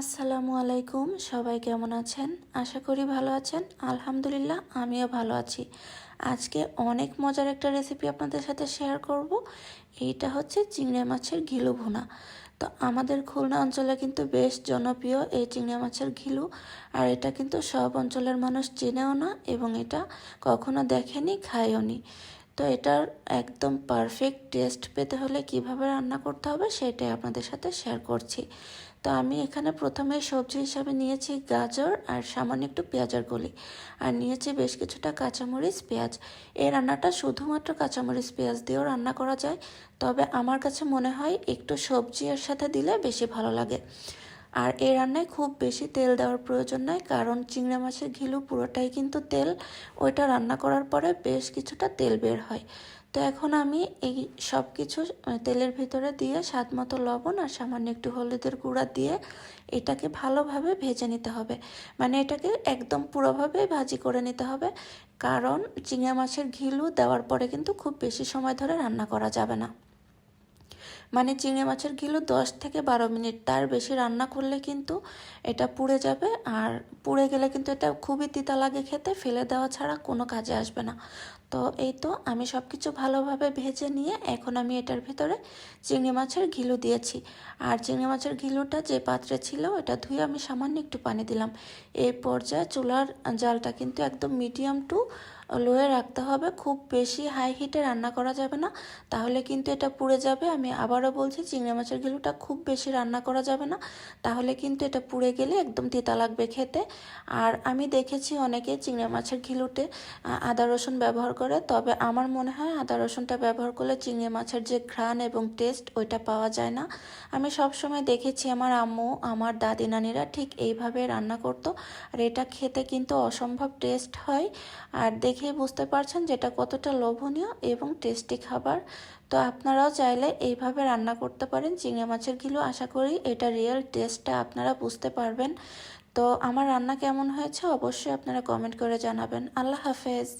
আসসালামু আলাইকুম, সবাই কেমন আছেন? আশা করি ভালো আছেন। আলহামদুলিল্লাহ, আমিও ভালো আছি। আজকে অনেক মজার একটা রেসিপি আপনাদের সাথে শেয়ার করব। এইটা হচ্ছে চিংড়ি মাছের ঘিলু ভুনা। তো আমাদের খুলনা অঞ্চলে কিন্তু বেশ জনপ্রিয় এই চিংড়ি মাছের ঘিলু। আর এটা কিন্তু সব অঞ্চলের মানুষ চেনেও না এবং এটা কখনো দেখেনি, খায়ও নি। তো এটার একদম পারফেক্ট টেস্ট পেতে হলে কীভাবে রান্না করতে হবে সেটাই আপনাদের সাথে শেয়ার করছি। তো আমি এখানে প্রথমে সবজি হিসাবে নিয়েছি গাজর আর সামান্য একটু পেঁয়াজের কলি আর নিয়েছি বেশ কিছুটা কাঁচামরিচ, পেঁয়াজ। এই রান্নাটা শুধুমাত্র কাঁচামরিচ, পেঁয়াজ দিয়েও রান্না করা যায়। তবে আমার কাছে মনে হয় একটু সবজি এর সাথে দিলে বেশি ভালো লাগে। আর এই রান্নায় খুব বেশি তেল দেওয়ার প্রয়োজন নয়, কারণ চিংড়া মাছের ঘিলু পুরোটাই কিন্তু তেল। ওইটা রান্না করার পরে বেশ কিছুটা তেল বের হয়। তো এখন আমি এই সব কিছু তেলের ভিতরে দিয়ে স্বাদ মতো লবণ আর সামান্য একটু হলুদের গুঁড়া দিয়ে এটাকে ভালোভাবে ভেজে নিতে হবে। মানে এটাকে একদম পুরোভাবে ভাজি করে নিতে হবে, কারণ চিংড়া মাছের ঘিলু দেওয়ার পরে কিন্তু খুব বেশি সময় ধরে রান্না করা যাবে না। মানে চিংড়ি মাছের গিলো দশ থেকে বারো মিনিট। তার বেশি রান্না করলে কিন্তু এটা পুড়ে যাবে আর পুড়ে গেলে কিন্তু এটা খুবই তিতা লাগে খেতে, ফেলে দেওয়া ছাড়া কোনো কাজে আসবে না। তো এই তো আমি সব কিছু ভালোভাবে ভেজে নিয়ে এখন আমি এটার ভেতরে চিংড়ি মাছের ঘিলু দিয়েছি। আর চিংড়ি মাছের ঘিলুটা যে পাত্রে ছিল এটা ধুয়ে আমি সামান্য একটু পানি দিলাম। এই পর্যায়ে চুলার জালটা কিন্তু একদম মিডিয়াম টু লোয়ে রাখতে হবে। খুব বেশি হাই হিটে রান্না করা যাবে না। তাহলে কিন্তু এটা পুড়ে যাবে। আমি আবারও বলছি, চিংড়ি মাছের ঘিলুটা খুব বেশি রান্না করা যাবে না। তাহলে কিন্তু এটা পুড়ে গেলে একদম তিতা লাগবে খেতে। আর আমি দেখেছি অনেকে চিংড়ি মাছের ঘিলুটে আদা রসুন ব্যবহার করে, তবে আমার মনে হয় আদা রসুনটা ব্যবহার করলে চিংড়ি মাছের যে ঘ্রাণ এবং টেস্ট ওইটা পাওয়া যায় না। আমি সব সময় দেখেছি আমার আম্মু, আমার দাদি নানিরা ঠিক এইভাবে রান্না করতো, আর এটা খেতে কিন্তু অসম্ভব টেস্ট হয়। আর দেখেই বুঝতে পারছেন যেটা কতটা লোভনীয় এবং টেস্টি খাবার। তো আপনারাও চাইলে এইভাবে রান্না করতে পারেন, চিংড়ি মাছের কিলো আশা করি এটা রিয়েল টেস্টটা আপনারা বুঝতে পারবেন। তো আমার রান্না কেমন হয়েছে অবশ্যই আপনারা কমেন্ট করে জানাবেন। আল্লাহ হাফেজ।